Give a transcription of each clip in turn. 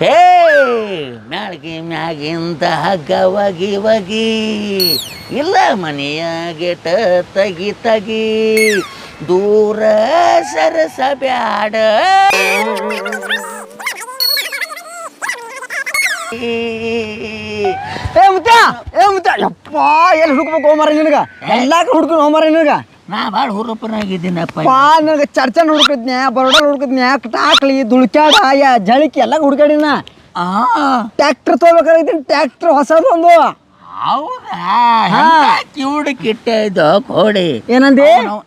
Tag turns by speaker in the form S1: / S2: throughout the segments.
S1: ಹೇ ಮ್ಯಾಳ್ಗಿ ಮ್ಯಾಗಿಂದ ಹಗ್ಗ ಒಗಿ ಒಗಿ ಇಲ್ಲ ಮನೆಯ ಗೆಟ ತಗಿ ತಗಿ ದೂರ ಸರಸ ಬ್ಯಾಡ.
S2: ಏ ಮುತ್ತ ಏ ಮುತ್ತ ಯಪ್ಪ ಎಲ್ಲಿ ಹುಡುಕ್ಬೇಕು ಹೋಮರ ನಿನಗ? ಎಲ್ಲಾಕ ಹುಡ್ಕೊಂಡು ಹೋಮರ ನಿನಗ?
S1: ನಾ ಭಾಳ ಹುರುಪನಾಗಿದ್ದೀನಪ್ಪ.
S2: ಪಾ ನನಗೆ ಚರ್ಚನ್ ಹುಡುಕಿದ್ನ್ಯಾ ಬರೋಡಲ್ ಹುಡುಕಿದ್ನ್ಯಾ ಟಾಕ್ಲಿ ದುಳ್ಕ್ಯಾಡ ಯಾ ಜಳಿಕಿ ಎಲ್ಲ ಹುಡುಕಾಡಿನ
S1: ಆ.
S2: ಟ್ಯಾಕ್ಟರ್ ತೊಗೋಬೇಕಾಗಿದ್ದೀನಿ ಟ್ಯಾಕ್ಟರ್ ಹೊಸದು ಒಂದು
S1: ಹೌದಾ? ಕಿವುಡು ಕಿಟ್ಟ ಇದ್ದ ಕೋಡಿ?
S2: ಏನಂದಿ?
S1: ಅವ್ನವ್-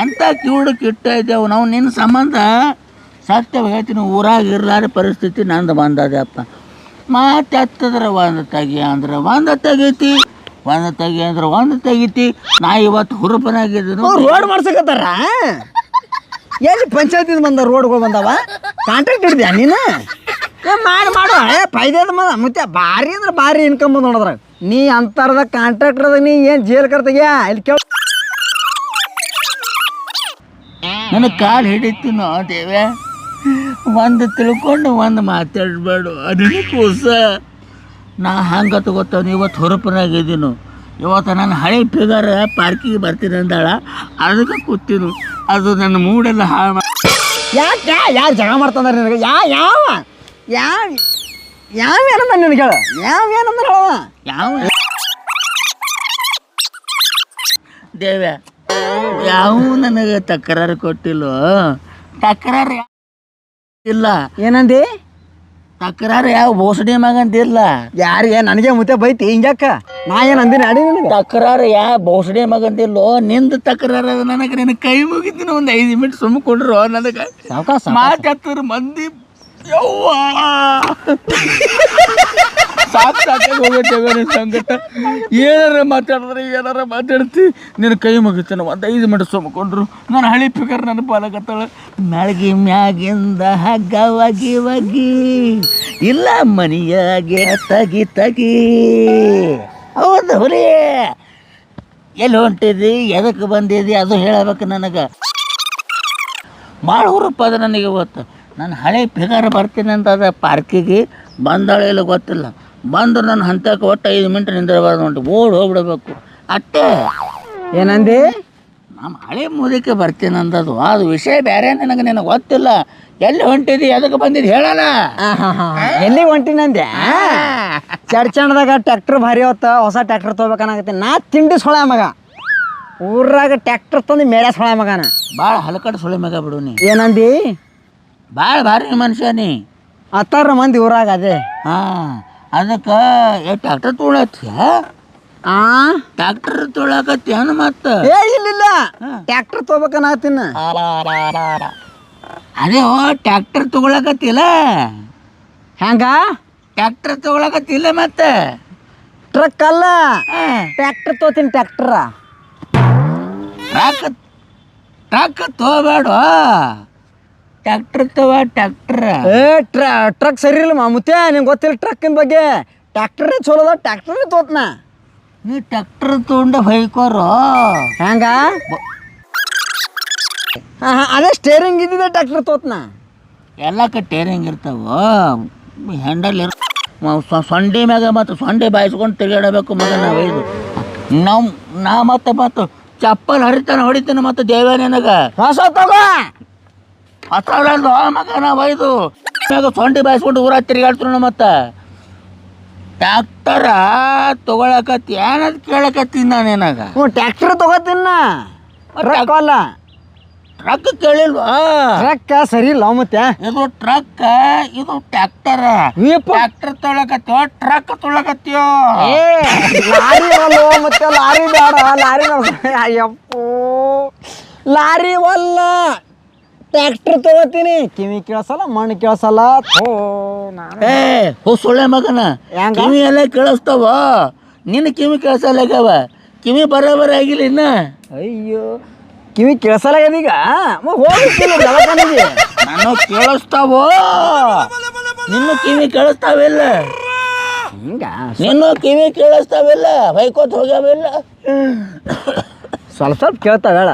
S1: ಎಂತ ಕಿವುಡು ಕಿಟ್ಟ ಇದ್ದೇವು ನಾವು ನಿನ್ನ ಸಂಬಂಧ? ಸತ್ಯ ಹೇಳ್ತೀನಿ ಊರಾಗ ಇರ್ಲಾರ ಪರಿಸ್ಥಿತಿ ನಂದು ಬಂದದಪ್ಪ ಮತ್ತೆ ಹತ್ತದ್ರ ಒಂದು ತೆಗಿ ಅಂದ್ರೆ ಒಂದು ತೆಗೀತಿ. ಒಂದು ತೆಗಿ ಅಂದ್ರೆ ಒಂದು ತೆಗಿತಿ ನಾ ಇವತ್ತು ಹುರುಪನಾಗಿದ್ದೀನಿ.
S2: ರೋಡ್ ಮಾಡ್ಸಕತ್ತಾರ? ಎಲ್ಲಿ ಪಂಚಾಯತಿಂದ ಬಂದ ರೋಡ್ಗಳು ಬಂದವ? ಕಾಂಟ್ರಾಕ್ಟ್ ಹಿಡಿದ್ಯಾ ನೀನು? ಏ ಮಾಡಿ ಮಾಡು. ಏ ಫೈದೇದ ಮದ. ಮತ್ತೆ ಭಾರಿ ಅಂದ್ರೆ ಭಾರಿ ಇನ್ಕಮ್ ಬಂದ ನೋಡಿದ್ರ ನೀ ಅಂತರ್ದ ಕಾಂಟ್ರಾಕ್ಟರ್ದಾಗ ನೀ ಏನು ಜೇಲ್ ಕರ್ತಗ್ಯಾ ಇಲ್ಲಿ ಕೇಳ.
S1: ನನಗೆ ಕಾಲು ಹಿಡಿತೀನೋ ದೇವ್ಯಾ? ಒಂದು ತಿಳ್ಕೊಂಡು ಒಂದು ಮಾತಾಡ್ಬೇಡು. ಅದಕ್ಕೆ ಕೂಸ ನಾ ಹಂಗೆ ತಗೋತಾನೆ ಇವತ್ತು ಹುರುಪನಾಗಿದ್ದೀನು ಇವತ್ತು ನನ್ನ ಹಳೆ ಫಿಗರ್ ಪಾರ್ಕಿಗೆ ಬರ್ತೀನಿ ಅಂದಾಳ ಅದಕ್ಕೆ ಕೂತೀನು. ಅದು ನನ್ನ ಮೂಡೆಲ್ಲ ಹಾಳು
S2: ಯಾಕೆ ಯಾರು ಜಗಳ ಮಾಡ್ತಂದ್ರೆ ನಿನಗೆ? ಯಾ ಯಾವ? ಯಾವ ಯಾವ ಏನಂದ ನಿನಗೆ ಹೇಳು? ಯಾವ ಏನಂದ್ರೆ ಹೇಳುವ
S1: ಯಾವ? ದೇವ್ಯ ಯಾವ ನನಗೆ ತಕರಾರು ಕೊಟ್ಟಿಲ್ಲೋ? ತಕರಾರು ಇಲ್ಲ.
S2: ಏನಂದಿ?
S1: ತಕರಾರು ಯಾವ ಬೋಸಡಿ ಮಗಂತಿಲ್ಲ
S2: ಯಾರಿಗೆ? ನನಗೆ ಮುತ್ತೆ ಬೈತಿ ಹಿಂಗ್ಯಾಕ? ನಾ ಏನು ಅಂದಿನ ಅಡಿ ನಿನಗೆ?
S1: ತಕರಾರು ಯಾ ಬೋಸಡಿ ಮಗಂತಿಲ್ಲೋ ನಿಂದ ತಕರಾರು ಅದ ನನಗೆ. ನಿನ್ನ ಕೈ ಮುಗಿದಿನ ಒಂದು ಐದು ಮಿನಿಟ್ ಸುಮ್ಮ ಕೊಡ್ರು ನನಗೆ. ಮಾತಾಡ್ತಾರ ಮಂದಿ ಯವ್ವ. ಸಾಕು ಸಾಕಾಗಿ ಹೋಗುತ್ತೆ ನಿನ್ನ ಸಂಕಟ. ಏನಾರ ಮಾತಾಡಿದ್ರೆ ಏನಾರ ಮಾತಾಡ್ತಿ. ನಿನ್ನ ಕೈ ಮುಗಿತಾನ ಒಂದು ಐದು ಮಿನಿಟ್ ಸುಮ್ಕೊಂಡ್ರು. ನಾನು ಹಳಿ ಪಿಕರ್ ನನ್ನ ಪಾಲಕತ್ತಾಳ ಮ್ಯಾಳ್ಗಿ ಮ್ಯಾಗಿಂದ ಹಗ್ಗ ಒಗಿ ಒಗಿ, ಇಲ್ಲ ಮನಿಯಾಗೆ ತಗಿ ತಗಿ. ಹೌದು ಹುಲಿ. ಎಲ್ಲಿ ಹೊಂಟಿದ್ದಿ ಎದಕ್ಕೆ ಬಂದಿದ್ದಿ ಅದು ಹೇಳಬೇಕು ನನಗೆ. ಭಾಳ ಹುರುಪ ಅದ ನನಗೆ ಗೊತ್ತು ನಾನು ಹಳೆ ಫಿಗರ್ ಬರ್ತೀನಿ ಅಂತ ಅದ ಪಾರ್ಕಿಗೆ. ಬಂದಾಳೆ ಇಲ್ಲ ಗೊತ್ತಿಲ್ಲ. ಬಂದು ನನ್ನ ಹಂತಕ್ಕೆ ಒಟ್ಟು ಐದು ಮಿನಿಟ್ ನಿಂದಿರಬಾರ್ದು ಉಂಟು. ಓಡ್ ಹೋಗ್ಬಿಡ್ಬೇಕು. ಅಷ್ಟೇ
S2: ಏನಂದಿ?
S1: ನಮ್ಮ ಹಳೆ ಮುದಕ್ಕೆ ಬರ್ತೀನಿ ಅಂದದು ಅದು ವಿಷಯ ಬೇರೆ ನನಗೆ ನಿನಗೆ ಗೊತ್ತಿಲ್ಲ. ಎಲ್ಲಿ ಹೊಂಟಿದಿ? ಎದಕ್ಕೆ ಬಂದಿದ್ದು ಹೇಳಲ್ಲ.
S2: ಎಲ್ಲಿ ಹೊಂಟಿನಂದೆ ಚರ್ಚಣದಾಗ ಟ್ಯಾಕ್ಟರ್ ಭಾರಿ ಹೊತ್ತ. ಹೊಸ ಟ್ಯಾಕ್ಟರ್ ತೊಗೋಬೇಕನ್ನಾಗತ್ತೆ ನಾ ತಿಂಡಿ ಸೊಳ ಮಗ. ಊರಾಗ ಟ್ಯಾಕ್ಟರ್ ತಂದು ಮೇಳ ಸೊಳ ಮಗನ.
S1: ಭಾಳ ಹಲಕಟ್ಟು ಸೊಳೆ ಮಗ ಬಿಡು ನೀ.
S2: ಏನಂದಿ?
S1: ಭಾಳ ಭಾರಿ ಮನುಷ್ಯ ನೀ.
S2: ಹತ್ತಾರು ಮಂದಿ ಊರಾಗ ಅದೇ.
S1: ಹಾಂ. ಅದಕ್ಕೆ ಏ ಟ್ಯಾಕ್ಟರ್ ತೊಗೊಳತ್ಯ?
S2: ಆ?
S1: ಟ್ಯಾಕ್ಟರ್ ತೊಗೊಳಕತ್ತೇನು ಮತ್ತೆ?
S2: ಏ ಇಲ್ಲ ಟ್ಯಾಕ್ಟರ್ ತೊಗೋಬೇಕನ್ನಾಗತ್ತೀನ
S1: ಅದೇ ಓ ಟ್ಯಾಕ್ಟರ್ ತೊಗೊಳಕತ್ತಿಲ್ಲ.
S2: ಹೆಂಗ?
S1: ಟ್ಯಾಕ್ಟರ್ ತೊಗೊಳಕತ್ತಿಲ್ಲ ಮತ್ತೆ.
S2: ಟ್ರಕ್ ಅಲ್ಲ? ಟ್ಯಾಕ್ಟರ್ ತೊಗೋತೀನಿ ಟ್ಯಾಕ್ಟರ
S1: ಟ್ರಕ್ ಟ್ರಕ್ ತಗೋಬೇಡ ಟ್ಯಾಕ್ಟರ್ ತವ ಟ್ಯಾಕ್ಟರ್
S2: ಏ ಟ್ರ ಟ್ರಕ್ ಸರಿ ಇಲ್ಲ ಮಾಮುತ್ತೆ ನಿಮ್ಗೆ ಗೊತ್ತಿಲ್ಲ ಟ್ರಕ್ಕಿನ ಬಗ್ಗೆ. ಟ್ಯಾಕ್ಟರೇ ಚಲೋ ಅದ ಟ್ಯಾಕ್ಟರೇ ತೋತ್ನ.
S1: ನೀ ಟ್ಯಾಕ್ಟರ್ ತೊಗೊಂಡು ಹೊಯ್ಕೋರು.
S2: ಹೆಂಗ ಹಾಂ ಹಾಂ ಅದೇ ಸ್ಟೇರಿಂಗ್ ಇದ್ದಿದೆ ಟ್ಯಾಕ್ಟರ್ ತೋತ್ನ.
S1: ಎಲ್ಲ ಟೇರಿಂಗ್ ಇರ್ತಾವ? ಹ್ಯಾಂಡಲ್ ಇರ್ ಸೊಂಡಿ ಮ್ಯಾಗ ಮತ್ತು ಸೊಂಡಿ ಬಾಯಿಸ್ಕೊಂಡು ತಿರುಗಾಡಬೇಕು ಮಗ ನಾವು ಇದು. ನಾವು ನಾ ಮತ್ತೆ ಮತ್ತು ಚಪ್ಪಲ್ ಹರಿತಾನೆ ಹೊಡಿತಾನೆ ಮತ್ತು ದೇವ ನಿನಗೆ.
S2: ಹೊಸ ತಗೋ.
S1: ಹೊಸದಲ್ದು ಮಗ ನಾವು ಒಯ್ದು. ಮ್ಯಾಗ ಸೊಂಡೆ ಬಾಯಿಸ್ಕೊಂಡು ಊರ ತಿರುಗಾಡ್ತಾನ ಮತ್ತೆ. ಟ್ಯಾಕ್ಟರ ತಗೊಳಕತ್ತಿ. ಏನದು ಕೇಳಕತ್ತೀನಿ ನಾನು ಏನಾಗ
S2: ಹ್ಞೂ ಟ್ಯಾಕ್ಟರ್ ತಗೋತೀನ ಟ್ರಕ್ ಅಲ್ಲ.
S1: ಟ್ರಕ್ ಕೇಳಿಲ್ವಾ?
S2: ಟ್ರಕ್ ಸರಿ ಇಲ್ಲ ಮತ್ತೆ
S1: ಇದು ಟ್ರಕ್ ಇದು ಟ್ಯಾಕ್ಟರ್
S2: ಟ್ರ್ಯಾಕ್ಟರ್
S1: ಟ್ಯಾಕ್ಟರ್ ತೊಗೊಳಕತ್ತೀವೋ ಟ್ರಕ್
S2: ತೊಳಕತ್ತೀವ ಲಾರಿ ಅಲ್ಲೋ ಮತ್ತೆ ಲಾರಿ ಬೇಡ ಲಾರಿ ಅಯ್ಯಪ್ಪೋ. ಲಾರಿ ಒಲ್ಲ. ಟ್ಯಾಕ್ಟರ್ ತಗೋತೀನಿ. ಕಿವಿ ಕೇಳಸಲ್ಲ ಮಣ್ಣು ಕೇಳಸಲ್ಲ. ಥೋ. ನಾನು
S1: ಏ ಹೋ ಸುಳ್ಳೆ ಮಗನ.
S2: ಹೆಂಗ?
S1: ಕಿವಿ ಎಲ್ಲ ಕೇಳಿಸ್ತಾವ. ನಿನ್ನ ಕಿವಿ ಕೇಳಿಸಲ್ಲಾಗ್ಯಾವ ಕಿವಿ ಬರೋಬರ ಆಗಿಲ್ಲ ಇನ್ನ.
S2: ಅಯ್ಯೋ ಕಿವಿ ಕೇಳಸಲ್ಲ ಈಗ ಹೋಗಿಲ್ಲ ದವಾಖಾನೆಗೆ
S1: ನಾನು ಕೇಳಿಸ್ತಾವೋ? ನಿನ್ನ ಕಿವಿ ಕೇಳಿಸ್ತಾವಿಲ್ಲ.
S2: ಹಿಂಗ?
S1: ನಿನ್ನ ಕಿವಿ ಕೇಳಿಸ್ತಾವಿಲ್ಲ. ಬೈಕೋತ್ ಹೋಗ್ಯಾವಿಲ್ಲ.
S2: ಸ್ವಲ್ಪ ಸ್ವಲ್ಪ ಕೇಳ್ತಾವೇಳ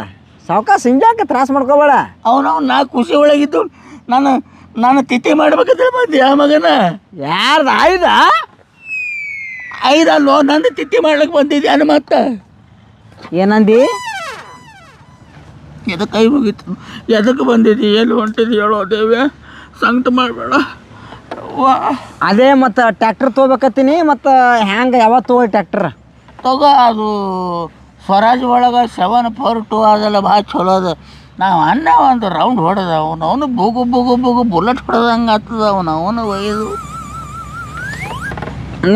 S2: ಸಾವ್ಕಾಸ ಹಿಂಗ್ಯಾಕೆ ತ್ರಾಸ ಮಾಡ್ಕೋಬೇಡ.
S1: ಅವನವ್ ನಾ ಖುಷಿ ಒಳಗಿದ್ದು ನಾನು ನಾನು ತಿಥಿ ಮಾಡ್ಬೇಕಂತ ಬಂದಿ ಆ ಮಗನ.
S2: ಯಾರ್ದು? ಆಯ್ದ
S1: ಐದಲ್ಲೋ ನಂದು ತಿಥಿ ಮಾಡ್ಲಿಕ್ಕೆ ಬಂದಿದ್ಯಾನ ಮತ್ತ?
S2: ಏನಂದಿ?
S1: ಎದಕ್ಕೆ ಕೈ ಮುಗೀತು? ಎದಕ್ಕೆ ಬಂದಿದ್ದಿ ಎಲ್ಲಿ ಹೊಂಟಿದಿ ಹೇಳೋ ದೇವ್ಯ? ಸಂಕಟ ಮಾಡಬೇಡ. ವಾ
S2: ಅದೇ ಮತ್ತು ಟ್ಯಾಕ್ಟರ್ ತೊಗೋಬೇಕತ್ತೀನಿ ಮತ್ತು ಹ್ಯಾಂಗೆ ಯಾವತ್ತು ತೊಗೊಳಿ ಟ್ಯಾಕ್ಟರ್
S1: ತಗೋ ಅದು ಸ್ವರಾಜ್ ಒಳಗೆ ಸೆವೆನ್ ಫೋರ್ ಟು ಅದೆಲ್ಲ ಭಾಳ ಚಲೋ ಅದ. ನಾವು ಅನ್ನ ಒಂದು ರೌಂಡ್ ಹೊಡೆದ ಅವನು ಅವನು ಬುಗು ಬುಗು ಬುಗು ಬುಲೆಟ್ ಹೊಡೆದಂಗೆ ಆಗ್ತದ ಅವನು ಅವನು ಒಯ್ದು.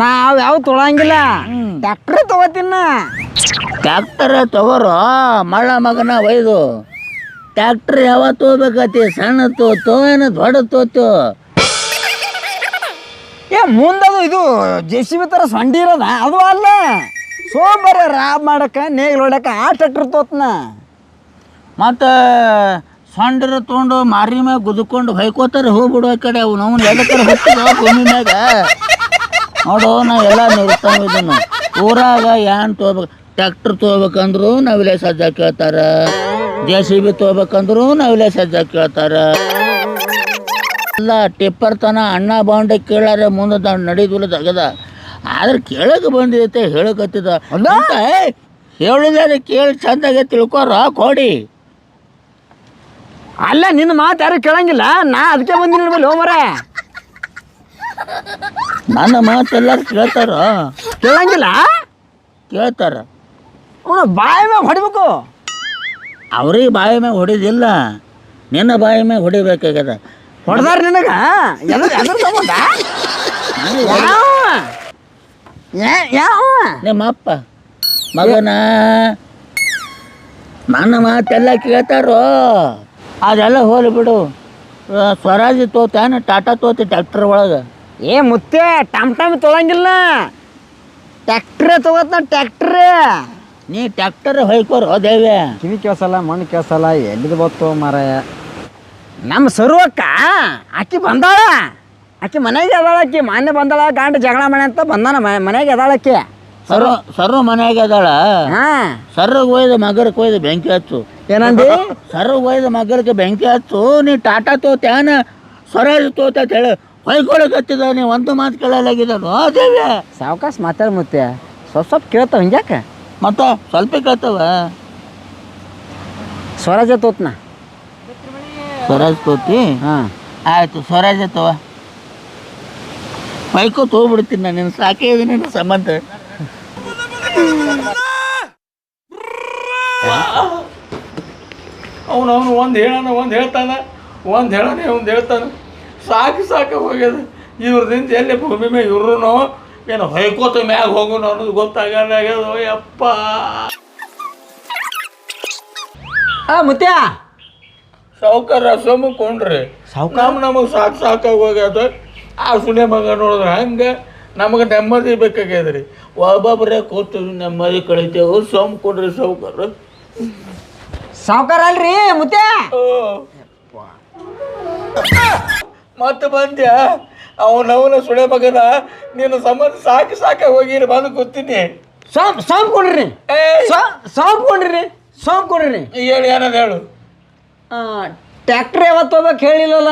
S2: ನಾವು ಯಾವ ತೊಳಂಗಿಲ್ಲ. ಟ್ಯಾಕ್ಟ್ರ್ ತೊಗೋತೀನ
S1: ಟ್ಯಾಕ್ಟರ್ ತೊಗೋರು ಮಳ್ಳ ಮಗನ ಒಯ್ದು. ಟ್ಯಾಕ್ಟ್ರ್ ಯಾವತ್ತು ತೊಗೋಬೇಕತಿ? ಸಣ್ಣ ತೋತು ಏನು ದೊಡ್ಡ ತೋತು
S2: ಏ ಮುಂದದು ಇದು ಜೆ ಸಿ ಬಿ ಥರ ಸೊಂಡಿ ಇರೋದ? ಅದು ಅಲ್ಲ. ಸೋಮವಾರ ರಾಬ್ ಮಾಡಕ್ಕೆ ನೇಗಿಲು ಹೊಡ್ಯಕ್ಕೆ ಆ ಟ್ಯಾಕ್ಟ್ರ್ ತೋತ್ನ
S1: ಮತ್ತು ಸೊಂಡಿರ ತೊಗೊಂಡು ಮಾರಿ ಮ್ಯಾಗ ಗುದ್ಕೊಂಡು ಹೊಯ್ಕೋತಾರೆ ಹೋಗ್ಬಿಡು ಆ ಕಡೆ. ಅವ್ನು ಅವ್ನು ಎದಕ್ಕಾರ ಹೋಗ್ತದ ಭೂಮಿ ಮ್ಯಾಗ? ನೋಡು, ನಾ ಎಲ್ಲ ನಿರ್ತಾವ ಇದನ್ನು ಊರಾಗ ಏನು ತೊಗೋಬೇಕು ಟ್ಯಾಕ್ಟ್ರ್ ತೊಗೋಬೇಕಂದ್ರು ನಾವಿಲ್ಲೇ ಸಜ್ಜ ಕೇಳ್ತಾರ. ಜೆ ಸಿ ಬಿ ತೊಗೋಬೇಕಂದ್ರು ನಾವಿಲ್ಲೇ ಸಜ್ಜ ಕೇಳ್ತಾರ. ಎಲ್ಲ ಟಿಪ್ಪರ್ ತನ ಅಣ್ಣ ಬಾಂಡೆ ಕೇಳಾರೆ ಮುಂದೆ ನಡೀದಿಲ್ಲ ತೆಗದ ಆದ್ರೆ ಕೇಳಕ್ಕೆ ಬಂದಿದೆ ಹೇಳಕತ್ತಿದ.
S2: ಏಯ್
S1: ಹೇಳುದಾರೆ ಕೇಳಿ ಚಂದಾಗೆ ತಿಳ್ಕೊರ ಕೊಡಿ.
S2: ಅಲ್ಲ ನಿನ್ನ ಮಾತು ಯಾರು ಕೇಳಂಗಿಲ್ಲ. ನಾ ಅದಕ್ಕೆ ಬಂದಿನಿ ಮೇಲೆ ಹೋಮರ
S1: ನನ್ನ ಮಾತು ಎಲ್ಲರೂ ಕೇಳ್ತಾರ?
S2: ಕೇಳಂಗಿಲ್ಲ?
S1: ಕೇಳ್ತಾರ.
S2: ಅವನು ಬಾಯಿ ಮ್ಯಾಗ ಹೊಡಿಬೇಕು.
S1: ಅವ್ರಿಗೆ ಬಾಯಿ ಮ್ಯಾಗ ಹೊಡಿದಿಲ್ಲ. ನಿನ್ನ ಬಾಯಿ ಮ್ಯಾಗ ಹೊಡಿಬೇಕಾಗ್ಯದ.
S2: ಹೊಡೆದಾರ ನಿನಗ? ಎಲ್ಲ ಎಲ್ಲ ಸಂಬಂಧ ಯಾವ? ಯಾ- ಯಾವ
S1: ನಿಮ್ಮ ಅಪ್ಪ ಮಗನ ನನ್ನ ಮಾತೆಲ್ಲ ಕೇಳ್ತಾರೋ? ಅದೆಲ್ಲ ಹೋಲಿ ಬಿಡು. ಆ, ಸ್ವರಾಜ್ ತೋತಾನ ಟಾಟಾ ತೋತಿ ಟ್ಯಾಕ್ಟರ್ ಒಳಗೆ.
S2: ಏ ಮುತ್ತೆ ಟಮ್ ಟಮ್ ತೊಳಂಗಿಲ್ಲ. ಟ್ಯಾಕ್ಟ್ರೇ ತಗೋತ್ನ ಟ್ಯಾಕ್ಟ್ರೇ
S1: ನೀ ಟ್ಯಾಕ್ಟರ್ ಹೊಯ್ಕೋರು ಹೋದೇವೆ
S2: ಕಿವಿ ಕೇಳ್ಸಲ್ಲ ಮಣ್ಣು ಕೇಳ್ಸಲ್ಲ ಎಲ್ಲಿದು ಬತ್ತೋ ಮಾರಾಯ? ನಮ್ಮ ಸರ್ವಕ್ಕ ಆಕಿ ಬಂದಾಳ. ಆಕಿ ಮನೆಗೆ ಅದಾಳಕ್ಕೆ ಮಾನ್ಯ ಬಂದಾಳ ಗಂಡ ಜಗಳ ಮನೆ ಅಂತ ಬಂದಾನ ಮನೆಗೆ ಅದಾಳ ಸರ್ರು
S1: ಸರ್ರು ಮನೆಗೆ ಮನ್ಯಾಗ ಅದಾಳ?
S2: ಹಾ.
S1: ಸರ್ರಿಗೆ ಒಯ್ದು ಮಗರ್ ಒಯ್ದು ಬೆಂಕಿ ಹಚ್ಚು.
S2: ಏನಂದಿ?
S1: ಸರ್ರಿಗೆ ಒಯ್ದು ಮಗರಕ್ಕೆ ಬೆಂಕಿ ಹಚ್ಚು ನೀ ಟಾಟಾ ತೋತ್ಯಾನ ಸ್ವರಾಜ್ ತೋತ ಅಂತ ಹೇಳಿ. ಹೊಯ್ಕೊಳಕತ್ತಿದ ನೀ ಒಂದು ಮಾತು ಕೇಳಲಾಗಿದ್ದಾನು ದೇವ್ಯ.
S2: ಸಾವಕಾಶ ಮಾತಾಡ ಮುತ್ತೆ ಸ್ವಲ್ಪ ಸ್ವಲ್ಪ ಕೇಳ್ತಾವ ಹಿಂಗ್ಯಾಕೆ
S1: ಮತ್ತು ಸ್ವಲ್ಪ ಕೇಳ್ತವ?
S2: ಸ್ವರಾಜ ತೋತ್ನ.
S1: ಸ್ವರಾಜ್ ತೋತಿ?
S2: ಹಾಂ.
S1: ಆಯಿತು ಸ್ವರಾಜ್ ತವ ಬೈಕೋ ತೊಗೊಬಿಡ್ತೀನಿ ನಾನು ನಿನ್ನ ಸಾಕೇ ಇದೀನಿ ನಿನ್ನ ಸಂಬಂಧ. ಅವನು ಅವನು ಒಂದು ಹೇಳೋಣ ಒಂದು ಹೇಳ್ತಾನ ಒಂದು ಹೇಳೋಣ ಒಂದು ಹೇಳ್ತಾನೆ. ಸಾಕು ಸಾಕು ಹೋಗ್ಯದ. ಇವ್ರದಿಂದ ಎಲ್ಲಿ ಭೂಮಿ ಮೇಲೆ ಇವ್ರು ಏನು ಹೊಯ್ಕೋತ ಮ್ಯಾಗ ಹೋಗೋಣ ಅನ್ನೋದು ಗೊತ್ತಾಗೋ ಯಪ್ಪ.
S2: ಆ ಮುತ್ಯ.
S1: ಸಾವುಕಾರ ಕೊಂಡ್ರಿ ನಮ್ಮ ನಮಗೆ ಸಾಕು ಸಾಕಾಗಿ ಹೋಗ್ಯದ. ಆ ಸುನೆ ಮಗ ನೋಡಿದ್ರೆ ಹಂಗೆ ನಮಗೆ ನೆಮ್ಮದಿ ಬೇಕಾಗ್ಯದ ರೀ ಒಬ್ಬೊಬ್ಬರೇ ಕೂತೀವಿ ನೆಮ್ಮದಿ ಕಳಿತೇವು ಸೋಮ್ ಕೊಡ್ರಿ
S2: ಸಾವುಕಾರ. ಸೌಕರ್ ಅಲ್ರಿ ಮುತ್ತೆ
S1: ಮತ್ತೆ ಬಂದ್ಯ? ಅವನವನ ಸುಳೆ ಮಗನ ನಿನ್ನ ಸಂಬಂಧ ಸಾಕಿ ಸಾಕಿ ಹೋಗಿರಿ ಬಂದು ಕೂತೀನಿ
S2: ಸಾಂಪ್ ಸಾಂಪ್ ಕೊಡ್ರಿ. ಸಾಂಪ್ ಕೊಡ್ರಿ ಸಾಂಪ್ ಕೊಡ್ರಿ.
S1: ಹೇಳಿ ಏನದ ಹೇಳು.
S2: ಟ್ಯಾಕ್ಟ್ರ್ ಯಾವತ್ತು ಹೋಗ್ಬೇಕು ಹೇಳಿಲ್ಲಲ್ಲ?